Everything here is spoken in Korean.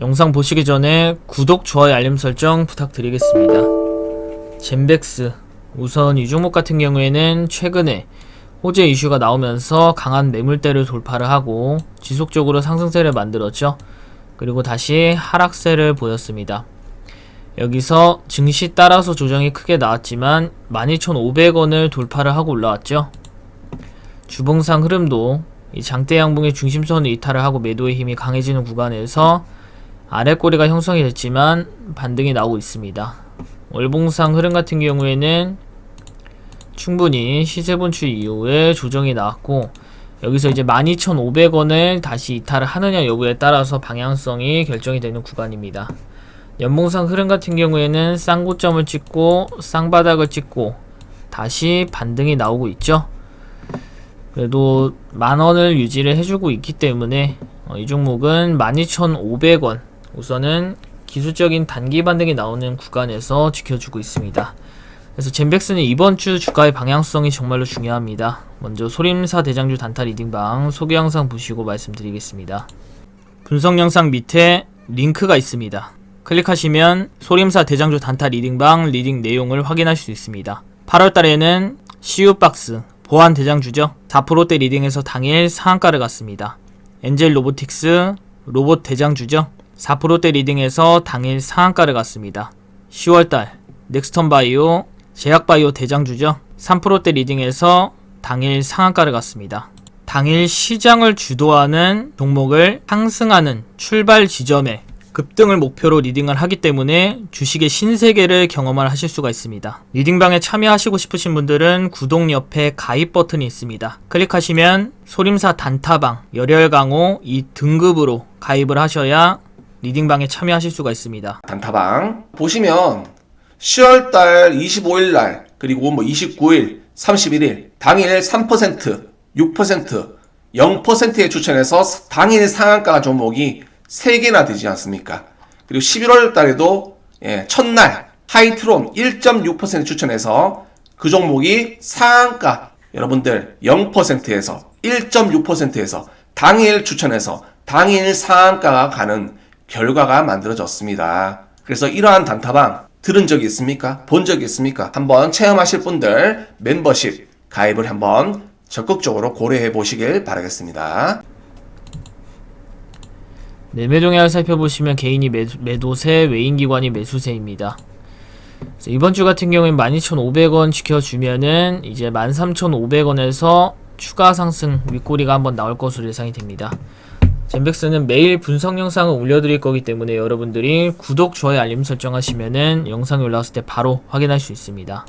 영상 보시기 전에 구독, 좋아요, 알림 설정 부탁드리겠습니다. 젠백스 우선 이 종목 같은 경우에는 최근에 호재 이슈가 나오면서 강한 매물대를 돌파를 하고 지속적으로 상승세를 만들었죠. 그리고 다시 하락세를 보였습니다. 여기서 증시 따라서 조정이 크게 나왔지만 12,500원을 돌파를 하고 올라왔죠. 주봉상 흐름도 이 장대 양봉의 중심선을 이탈을 하고 매도의 힘이 강해지는 구간에서 아래 꼬리가 형성이 됐지만 반등이 나오고 있습니다. 월봉상 흐름 같은 경우에는 충분히 시세 분출 이후에 조정이 나왔고 여기서 이제 12,500원을 다시 이탈을 하느냐 여부에 따라서 방향성이 결정이 되는 구간입니다. 연봉상 흐름 같은 경우에는 쌍고점을 찍고 쌍바닥을 찍고 다시 반등이 나오고 있죠. 그래도 만원을 유지를 해주고 있기 때문에 어, 이 종목은 12,500원 우선은 기술적인 단기 반등이 나오는 구간에서 지켜주고 있습니다. 그래서 젠백스는 이번 주 주가의 방향성이 정말로 중요합니다. 먼저 소림사 대장주 단타 리딩방 소개 영상 보시고 말씀드리겠습니다. 분석 영상 밑에 링크가 있습니다. 클릭하시면 소림사 대장주 단타 리딩방 리딩 내용을 확인하실 수 있습니다. 8월 달에는 CU박스 보안 대장주죠. 4%대 리딩에서 당일 상한가를 갔습니다. 엔젤 로보틱스 로봇 대장주죠. 4%대 리딩에서 당일 상한가를 갔습니다. 10월달 넥스턴 바이오 제약 바이오 대장주죠. 3%대 리딩에서 당일 상한가를 갔습니다. 당일 시장을 주도하는 종목을 상승하는 출발 지점에 급등을 목표로 리딩을 하기 때문에 주식의 신세계를 경험을 하실 수가 있습니다. 리딩방에 참여하시고 싶으신 분들은 구독 옆에 가입 버튼이 있습니다. 클릭하시면 소림사 단타방, 열혈강호 이 등급으로 가입을 하셔야 리딩방에 참여하실 수가 있습니다. 단타방 보시면 10월달 25일날 그리고 뭐 29일, 31일 당일 3%, 6%, 0%에 추천해서 당일 상한가 종목이 3개나 되지 않습니까? 그리고 11월 달에도 예, 첫날 하이트론 1.6% 추천해서 그 종목이 상한가 여러분들 0%에서 1.6%에서 당일 추천해서 당일 상한가가 가는 결과가 만들어졌습니다. 그래서 이러한 단타방 들은 적이 있습니까? 본 적이 있습니까? 한번 체험하실 분들 멤버십 가입을 한번 적극적으로 고려해 보시길 바라겠습니다. 매매 동향을 살펴보시면 개인이 매, 매도세, 외인기관이 매수세입니다. 이번 주 같은 경우엔 12,500원 지켜주면은 이제 13,500원에서 추가 상승 윗꼬리가 한번 나올 것으로 예상이 됩니다. 젠백스는 매일 분석 영상을 올려드릴 거기 때문에 여러분들이 구독, 좋아요, 알림 설정하시면은 영상이 올라왔을 때 바로 확인할 수 있습니다.